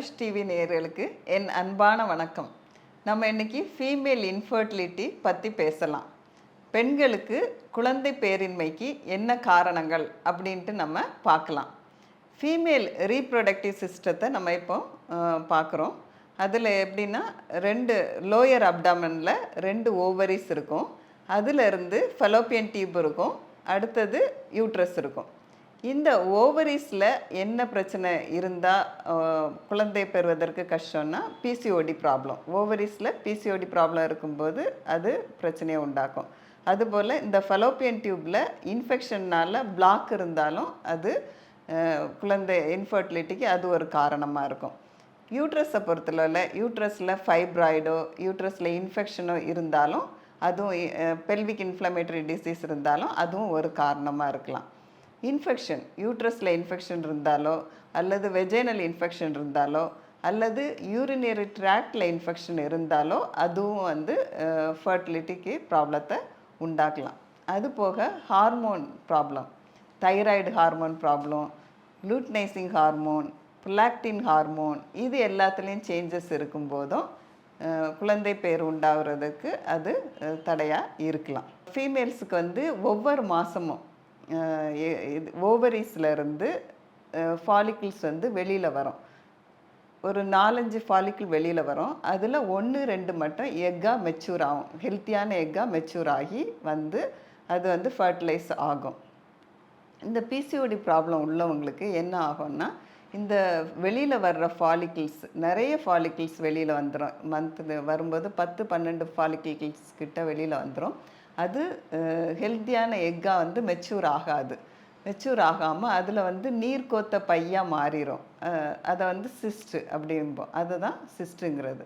TV நேயர்களுக்கு என் அன்பான வணக்கம். நம்ம இன்னைக்கு ஃபீமேல் இன்ஃபர்டிலிட்டி பற்றி பேசலாம். பெண்களுக்கு குழந்தை பேரின்மைக்கு என்ன காரணங்கள் அப்படின்ட்டு நம்ம பார்க்கலாம். ஃபீமேல் ரீப்ரொடக்டிவ் சிஸ்டத்தை நம்ம இப்போ பார்க்குறோம். அதில் எப்படின்னா ரெண்டு லோயர் அப்டாமனில் ரெண்டு ஓவரிஸ் இருக்கும். அதிலிருந்து ஃபெலோப்பியன் டியூப் இருக்கும். அடுத்தது யூட்ரஸ் இருக்கும். இந்த ஓவரிஸில் என்ன பிரச்சனை இருந்தால் குழந்தை பெறுவதற்கு கஷ்டம்னா பிசிஓடி ப்ராப்ளம் ஓவரிஸில் பிசிஓடி ப்ராப்ளம் இருக்கும்போது அது பிரச்சனையை உண்டாக்கும். அதுபோல் இந்த ஃபலோப்பியன் டியூப்பில் இன்ஃபெக்ஷன்னால் பிளாக் இருந்தாலும் அது குழந்தை இன்ஃபர்டிலிட்டிக்கு அது ஒரு காரணமாக இருக்கும். யூட்ரஸை பொறுத்தளவில் யூட்ரஸில் ஃபைப்ராய்டோ யூட்ரஸில் இன்ஃபெக்ஷனோ இருந்தாலும் அதுவும் பெல்விக் இன்ஃப்ளமேட்டரி டிசீஸ் இருந்தாலும் அதுவும் ஒரு காரணமாக இருக்கலாம். இன்ஃபெக்ஷன் யூட்ரஸில் இன்ஃபெக்ஷன் இருந்தாலோ அல்லது வெஜைனல் இன்ஃபெக்ஷன் இருந்தாலோ அல்லது யூரினரி ட்ராக்டில் இன்ஃபெக்ஷன் இருந்தாலோ அதுவும் வந்து ஃபர்டிலிட்டிக்கு ப்ராப்ளத்தை உண்டாக்கலாம். அது போக hormone problem thyroid hormone problem luteinising hormone prolactin hormone இது எல்லாத்துலேயும் சேஞ்சஸ் இருக்கும்போதும் போதும் குழந்தை பேர் உண்டாகிறதுக்கு அது தடையாக இருக்கலாம். ஃபீமேல்ஸுக்கு வந்து ஒவ்வொரு மாதமும் ஓவரிஸில் இருந்து ஃபாலிக்கிள்ஸ் வந்து வெளியில் வரும். ஒரு நாலஞ்சு ஃபாலிக்கிள் வெளியில் வரும். அதில் ஒன்று ரெண்டு மட்டும் எக்காக மெச்சூர் ஆகும். ஹெல்த்தியான எக்காக மெச்சூர் ஆகி வந்து அது வந்து ஃபர்டிலைஸ் ஆகும். இந்த பிசிஓடி ப்ராப்ளம் உள்ளவங்களுக்கு என்ன ஆகும்னா இந்த வெளியில் வர்ற ஃபாலிக்கிள்ஸ் நிறைய ஃபாலிக்கிள்ஸ் வெளியில் வந்துடும் மந்த்து வரும்போது பத்து பன்னெண்டு ஃபாலிக்கிள்ஸ் கிட்ட வெளியில் வந்துடும் அது ஹெல்த்தியான எக்காக வந்து மெச்சூர் ஆகாது. மெச்சூர் ஆகாமல் அதில் வந்து நீர் கோத்த பையாக மாறிடும் அதை வந்து சிஸ்ட்டு அப்படிம்போம் அதுதான் சிஸ்ட்டுங்கிறது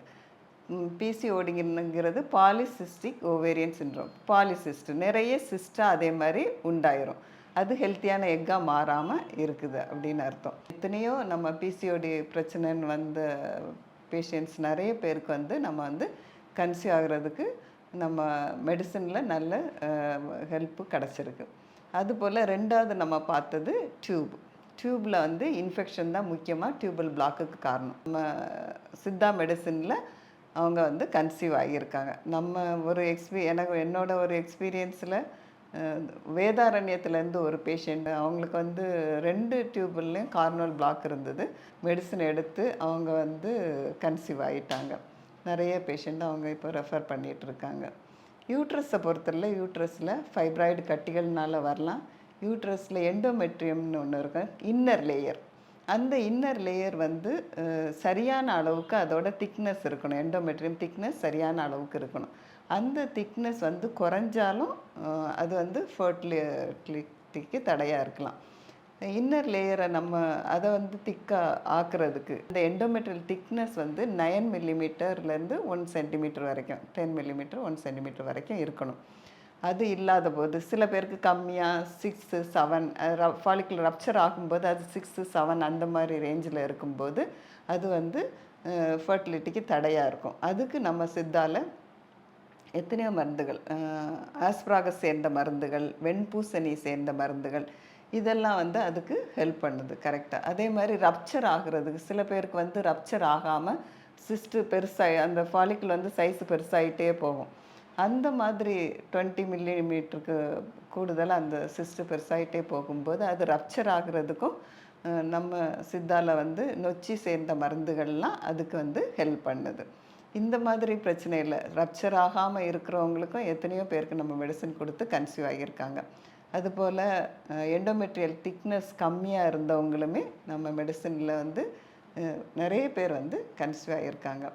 பிசிஓடிங்கிறது பாலிசிஸ்டிக் ஓவேரியன் சின்ரோம் பாலிசிஸ்ட் நிறைய சிஸ்டாக அதே மாதிரி உண்டாயிரும். அது ஹெல்த்தியான எக்காக மாறாமல் இருக்குது அப்படின்னு அர்த்தம். எத்தனையோ நம்ம பிசிஓடி பிரச்சனைன்னு வந்த பேஷண்ட்ஸ் நிறைய பேருக்கு வந்து நம்ம வந்து கன்சியூ ஆகிறதுக்கு நம்ம மெடிசனில் நல்ல ஹெல்ப்பு கிடச்சிருக்கு. அதுபோல் ரெண்டாவது நம்ம பார்த்தது டியூப் டியூப்பில் வந்து இன்ஃபெக்ஷன் தான் முக்கியமாக டியூபல் பிளாக்குக்கு காரணம். நம்ம சித்தா மெடிசனில் அவங்க வந்து கன்சீவ் ஆகியிருக்காங்க. நம்ம ஒரு எக்ஸ்பீ எனக்கு என்னோட ஒரு எக்ஸ்பீரியன்ஸில் வேதாரண்யத்துலேருந்து ஒரு பேஷண்ட் அவங்களுக்கு வந்து ரெண்டு டியூபுல்லையும் கார்னல் பிளாக் இருந்தது. மெடிசன் எடுத்து அவங்க வந்து கன்சீவ் ஆகிட்டாங்க நிறைய பேஷண்ட் அவங்க இப்போ ரெஃபர் பண்ணிகிட்ருக்காங்க யூட்ரஸை பொறுத்தவரையில் யூட்ரஸில் ஃபைப்ராய்டு கட்டிகள்னால வரலாம். யூட்ரஸில் எண்டோமெட்ரியம்னு ஒன்று இருக்கும் இன்னர் லேயர் அந்த இன்னர் லேயர் வந்து சரியான அளவுக்கு அதோட திக்னஸ் இருக்கணும். எண்டோமெட்ரியம் திக்னஸ் சரியான அளவுக்கு இருக்கணும். அந்த திக்னஸ் வந்து குறைஞ்சாலும் அது வந்து ஃபர்டிலிட்டிக்கு தடையாக இருக்கலாம். இன்னர் லேயரை நம்ம அதை வந்து திக்காக ஆக்குறதுக்கு. இந்த எண்டோமெட்ரியல் திக்னஸ் வந்து நயன் மில்லிமீட்டர்லேருந்து ஒன் சென்டிமீட்டர் வரைக்கும் டென் மில்லிமீட்டர் ஒன் சென்டிமீட்டர் வரைக்கும் இருக்கணும். அது இல்லாத போது சில பேருக்கு கம்மியாக சிக்ஸு செவன் ஃபாலிக்கல் ரப்ச்சர் ஆகும்போது அது சிக்ஸு செவன் அந்த மாதிரி ரேஞ்சில் இருக்கும்போது அது வந்து ஃபர்டிலிட்டிக்கு தடையாக இருக்கும். அதுக்கு நம்ம சித்தால எத்தனையோ மருந்துகள் ஆஸ்பிராகஸ் சேர்ந்த மருந்துகள் வெண்பூசணி சேர்ந்த மருந்துகள் இதெல்லாம் வந்து அதுக்கு ஹெல்ப் பண்ணுது கரெக்டாக அதே மாதிரி ரப்ச்சர் ஆகிறதுக்கு சில பேருக்கு வந்து ரப்ச்சர் ஆகாமல் சிஸ்ட்டு பெருசாகி அந்த ஃபாலிக்கில் வந்து சைஸ் பெருசாகிட்டே போகும். அந்த மாதிரி டுவெண்ட்டி மில்லிமீட்டருக்கு கூடுதலாக அந்த சிஸ்ட்டு பெருசாகிட்டே போகும்போது அது ரப்ச்சர் ஆகுறதுக்கும் நம்ம சித்தாவில் வந்து நொச்சி சேர்ந்த மருந்துகள்லாம் அதுக்கு வந்து ஹெல்ப் பண்ணுது. இந்த மாதிரி பிரச்சனையில் ரப்ச்சர் ஆகாமல் இருக்கிறவங்களுக்கும் எத்தனையோ பேருக்கு நம்ம மெடிசன் கொடுத்து கன்சீவ் ஆகியிருக்காங்க. அதுபோல் எண்டோமெட்ரியல் திக்னஸ் கம்மியாக இருந்தவங்களுமே நம்ம மெடிசனில் வந்து நிறைய பேர் வந்து கன்சீவ் ஆகியிருக்காங்க